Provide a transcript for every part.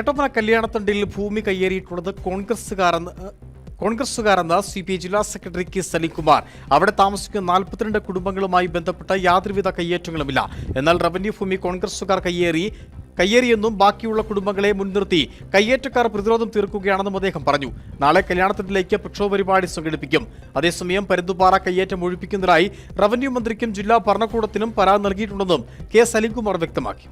കട്ടപ്പന കല്യാണത്തണ്ടിൽ ഭൂമി കയ്യേറിയിട്ടുള്ളത് കോൺഗ്രസ്സുകാരെന്ന് കോൺഗ്രസ്സുകാരെന്ന സി പി ഐ ജില്ലാ സെക്രട്ടറി കെ സലികുമാർ അവിടെ താമസിക്കുന്ന നാൽപ്പത്തിരണ്ട് കുടുംബങ്ങളുമായി ബന്ധപ്പെട്ട യാതൊരുവിധ കയ്യേറ്റങ്ങളുമില്ല. എന്നാൽ റവന്യൂ ഭൂമി കോൺഗ്രസ്സുകാർ കയ്യേറി കയ്യേറിയെന്നും ബാക്കിയുള്ള കുടുംബങ്ങളെ മുൻനിർത്തി കയ്യേറ്റക്കാർ പ്രതിരോധം തീർക്കുകയാണെന്നും അദ്ദേഹം പറഞ്ഞു. നാളെ കല്യാണത്തിലേക്ക് പ്രക്ഷോഭ പരിപാടി സംഘടിപ്പിക്കും. അതേസമയം പരുന്തുപാറ കയ്യേറ്റം ഒഴിപ്പിക്കുന്നതിനായി റവന്യൂ മന്ത്രിക്കും ജില്ലാ ഭരണകൂടത്തിനും പരാതി നൽകിയിട്ടുണ്ടെന്നും കെ സലിംകുമാർ വ്യക്തമാക്കി.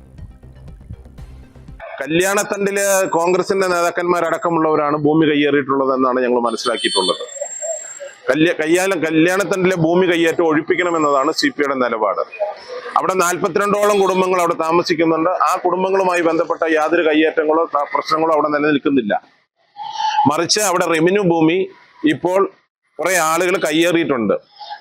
കല്യാണത്തണ്ടിൽ കോൺഗ്രസിന്റെ നേതാക്കന്മാരടക്കമുള്ളവരാണ് ഭൂമി കയ്യേറിയിട്ടുള്ളത് എന്നാണ് ഞങ്ങൾ മനസ്സിലാക്കിയിട്ടുള്ളത്. കല്യ കയ്യാലം കല്യാണത്തണ്ടിലെ ഭൂമി കയ്യേറ്റം ഒഴിപ്പിക്കണമെന്നതാണ് സി പി ഐയുടെ നിലപാട്. അവിടെ നാൽപ്പത്തിരണ്ടോളം കുടുംബങ്ങൾ അവിടെ താമസിക്കുന്നുണ്ട്. ആ കുടുംബങ്ങളുമായി ബന്ധപ്പെട്ട യാതൊരു കയ്യേറ്റങ്ങളോ പ്രശ്നങ്ങളോ അവിടെ നിലനിൽക്കുന്നില്ല. മറിച്ച് അവിടെ റെവന്യൂ ഭൂമി ഇപ്പോൾ കുറെ ആളുകൾ കയ്യേറിയിട്ടുണ്ട്.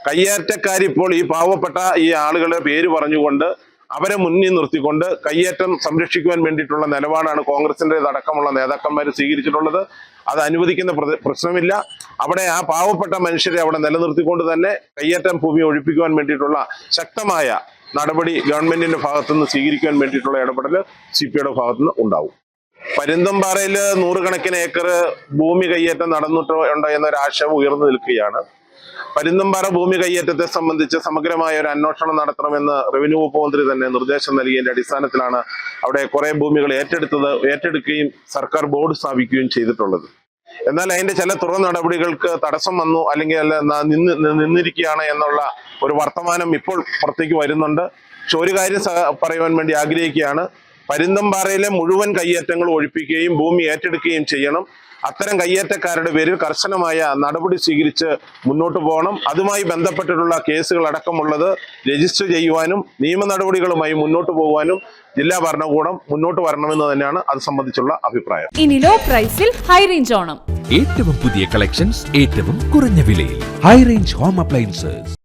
കയ്യേറ്റക്കാർ ഇപ്പോൾ ഈ പാവപ്പെട്ട ഈ ആളുകളുടെ പേര് പറഞ്ഞുകൊണ്ട് അവരെ മുന്നിൽ നിർത്തിക്കൊണ്ട് കയ്യേറ്റം സംരക്ഷിക്കുവാൻ വേണ്ടിയിട്ടുള്ള നിലപാടാണ് കോൺഗ്രസിന്റെ അടക്കമുള്ള നേതാക്കന്മാർ സ്വീകരിച്ചിട്ടുള്ളത്. അത് അനുവദിക്കുന്ന പ്രശ്നമില്ല. അവിടെ ആ പാവപ്പെട്ട മനുഷ്യരെ അവിടെ നിലനിർത്തിക്കൊണ്ട് തന്നെ കയ്യേറ്റം ഭൂമി ഒഴിപ്പിക്കുവാൻ വേണ്ടിയിട്ടുള്ള ശക്തമായ നടപടി ഗവൺമെന്റിന്റെ ഭാഗത്തുനിന്ന് സ്വീകരിക്കാൻ വേണ്ടിയിട്ടുള്ള ഇടപെടൽ സി പി ഐയുടെ ഭാഗത്തുനിന്ന് ഉണ്ടാവും. പരുന്തംപാറയിൽ നൂറുകണക്കിന് ഏക്കർ ഭൂമി കയ്യേറ്റം നടന്നിട്ടുണ്ട് എന്നൊരു ആശയം ഉയർന്നു നിൽക്കുകയാണ്. പരുന്തംപാറ ഭൂമി കയ്യേറ്റത്തെ സംബന്ധിച്ച് സമഗ്രമായ ഒരു അന്വേഷണം നടത്തണമെന്ന് റവന്യൂ വകുപ്പ് മന്ത്രി തന്നെ നിർദ്ദേശം നൽകിയതിന്റെ അടിസ്ഥാനത്തിലാണ് അവിടെ കുറെ ഭൂമികൾ ഏറ്റെടുത്തത് ഏറ്റെടുക്കുകയും സർക്കാർ ബോർഡ് സ്ഥാപിക്കുകയും ചെയ്തിട്ടുള്ളത്. എന്നാൽ അതിന്റെ ചില തുറ നടപടികൾക്ക് തടസ്സം വന്നു അല്ലെങ്കിൽ അല്ല നിന്ന് നിന്നിരിക്കുകയാണ് എന്നുള്ള ഒരു വർത്തമാനം ഇപ്പോൾ പുറത്തേക്ക് വരുന്നുണ്ട്. പക്ഷെ ഒരു കാര്യം പറയുവാൻ വേണ്ടി ആഗ്രഹിക്കുകയാണ്. പരുന്തംപാറയിലെ മുഴുവൻ കയ്യേറ്റങ്ങൾ ഒഴിപ്പിക്കുകയും ഭൂമി ഏറ്റെടുക്കുകയും ചെയ്യണം. അത്തരം കയ്യേറ്റക്കാരുടെ പേരിൽ കർശനമായ നടപടി സ്വീകരിച്ച് മുന്നോട്ട് പോകണം. അതുമായി ബന്ധപ്പെട്ടിട്ടുള്ള കേസുകൾ അടക്കമുള്ളത് രജിസ്റ്റർ ചെയ്യുവാനും നിയമ നടപടികളുമായി മുന്നോട്ട് പോകുവാനും ജില്ലാ ഭരണകൂടം മുന്നോട്ട് വരണമെന്ന് തന്നെയാണ് അത് സംബന്ധിച്ചുള്ള അഭിപ്രായം. ഇനി ലോ പ്രൈസിൽ ഹൈ റേഞ്ച് ഓണം. ഏറ്റവും പുതിയ കളക്ഷൻസ് ഏറ്റവും കുറഞ്ഞ വിലയിൽ. High range home appliances